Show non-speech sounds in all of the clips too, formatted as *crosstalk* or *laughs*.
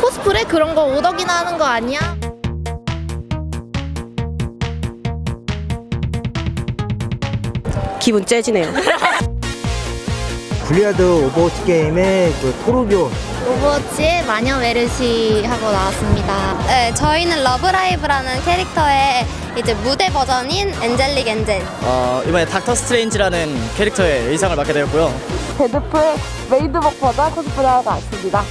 코스프레 그런 거 오덕이나 하는 거 아니야? 기분 째지네요. 블리아드 오버워치 게임의 그 토르비온 오버워치의 마녀 메르시 하고 나왔습니다. 네, 저희는 러브라이브라는 캐릭터의 이제 무대 버전인 엔젤릭 엔젤. 어, 이번에 닥터 스트레인지라는 캐릭터의 의상을 맡게 되었고요. 데드풀 메이드복 버전 코스프레 하고 왔습니다.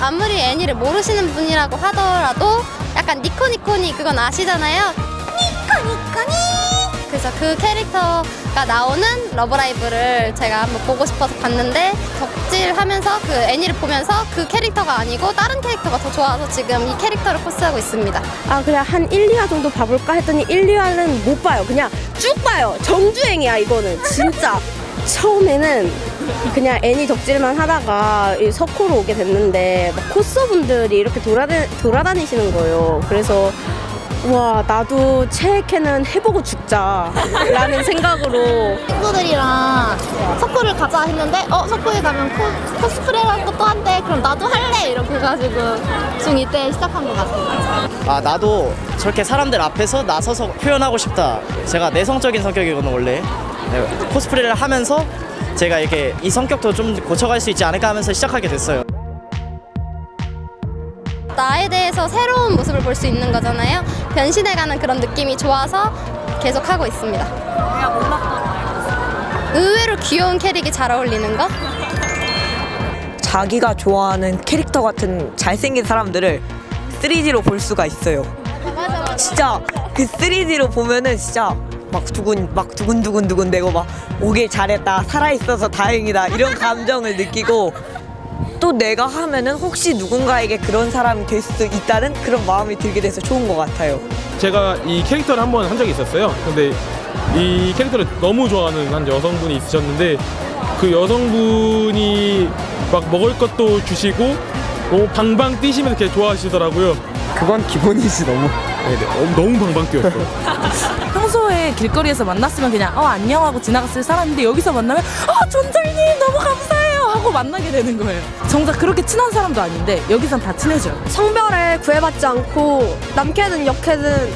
아무리 애니를 모르시는 분이라고 하더라도 약간 니코니코니 그건 아시잖아요. 니코니코니. 그래서 그 캐릭터가 나오는 러브라이브를 제가 한번 보고 싶어서 봤는데 덕질하면서 그 애니를 보면서 그 캐릭터가 아니고 다른 캐릭터가 더 좋아서 지금 이 캐릭터를 코스하고 있습니다. 아 그냥 한 1, 2화 정도 봐볼까 했더니 1, 2화는 못 봐요. 그냥 쭉 봐요. 정주행이야 이거는 진짜. 처음에는 그냥 애니 덕질만 하다가 이 석호로 오게 됐는데 막 코스분들이 이렇게 돌아다, 돌아다니시는 거예요. 그래서 와 나도 체액회는 해보고 죽자라는 생각으로 친구들이랑 석구를 가자 했는데 어 석구에 가면 코, 코스프레라는 것도 한대 그럼 나도 할래 이렇게 해가지고 중2 때 시작한 것 같아요. 아, 나도 저렇게 사람들 앞에서 나서서 표현하고 싶다. 제가 내성적인 성격이거든요, 원래. 네, 코스프레를 하면서 제가 이렇게 이 성격도 좀 고쳐갈 수 있지 않을까 하면서 시작하게 됐어요. 나에 대해서 새로운 모습을 볼 수 있는 거잖아요. 변신해가는 그런 느낌이 좋아서 계속 하고 있습니다. 의외로 귀여운 캐릭이 잘 어울리는 거? 자기가 좋아하는 캐릭터 같은 잘생긴 사람들을 3D로 볼 수가 있어요. 진짜 그 3D로 보면은 진짜 막 두근 막 두근두근 두근 되고 막 오길 잘했다 살아 있어서 다행이다 이런 감정을 느끼고 또 내가 하면은 혹시 누군가에게 그런 사람이 될 수도 있다는 그런 마음이 들게 돼서 좋은 것 같아요. 제가 이 캐릭터를 한 번 한 적이 있었어요. 근데 이 캐릭터를 너무 좋아하는 한 여성분이 있으셨는데 그 여성분이 막 먹을 것도 주시고 너무 방방 뛰시면서 이렇게 좋아하시더라고요. 그건 기본이지 너무 네, 네. 어, 너무 방방 뛰었어요. *laughs* 평소에 길거리에서 만났으면 그냥 어 안녕 하고 지나갔을 사람인데 여기서 만나면 어 존잘님 너무 감사해요 하고 만나게 되는 거예요. 정작 그렇게 친한 사람도 아닌데 여기선 다 친해져요. 성별에 구애받지 않고 남캐든 여캐든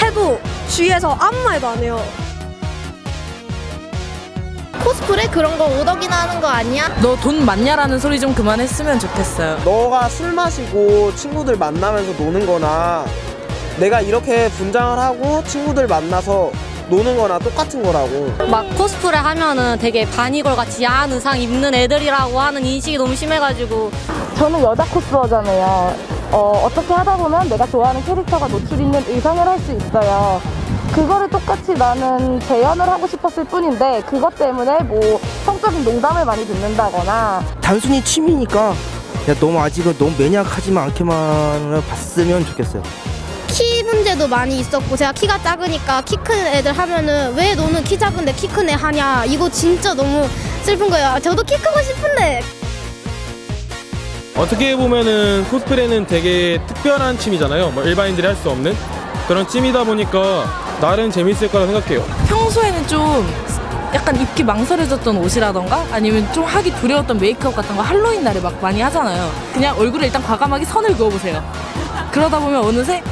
해도 주위에서 아무 말도 안 해요. 코스프레 그런 거 오덕이나 하는 거 아니야? 너 돈 많냐라는 소리 좀 그만했으면 좋겠어요. 너가 술 마시고 친구들 만나면서 노는 거나 내가 이렇게 분장을 하고 친구들 만나서 노는 거나 똑같은 거라고. 막 코스프레 하면은 되게 바니걸 같이 야한 의상 입는 애들이라고 하는 인식이 너무 심해가지고 저는 여자 코스어잖아요. 어, 어떻게 하다 보면 내가 좋아하는 캐릭터가 노출 있는 의상을 할 수 있어요. 그거를 똑같이 나는 재현을 하고 싶었을 뿐인데 그것 때문에 뭐 성적인 농담을 많이 듣는다거나 단순히 취미니까 야 너무 아직은 너무 매니악하지만 않게만 봤으면 좋겠어요 키 문제도 많이 있었고 제가 키가 작으니까 키 큰 애들 하면은 왜 너는 키 작은데 키 큰 애 하냐 이거 진짜 너무 슬픈 거예요. 저도 키 크고 싶은데 어떻게 보면은 코스프레는 되게 특별한 취미잖아요. 뭐 일반인들이 할 수 없는 그런 취미다 보니까 나름 재밌을 거라 생각해요. 평소에는 좀 약간 입기 망설여졌던 옷이라던가 아니면 좀 하기 두려웠던 메이크업 같은 거 할로윈 날에 막 많이 하잖아요. 그냥 얼굴에 일단 과감하게 선을 그어보세요. 그러다 보면 어느새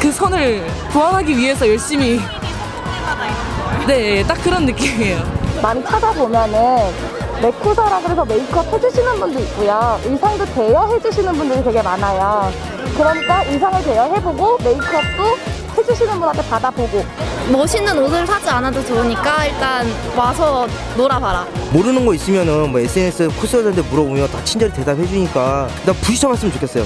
그 선을 보완하기 위해서 열심히 네, 딱 그런 느낌이에요. 많이 찾아보면은 메쿠사라 그래서 메이크업 해주시는 분도 있고요. 의상도 대여해주시는 분들이 되게 많아요. 그러니까 의상을 대여해보고 메이크업도 해주시는 분한테 받아보고 멋있는 옷을 사지 않아도 좋으니까 일단 와서 놀아봐라. 모르는 거 있으면은 뭐 SNS 코스들한테 물어보면 다 친절히 대답해 주니까 나 부시쳐 봤으면 좋겠어요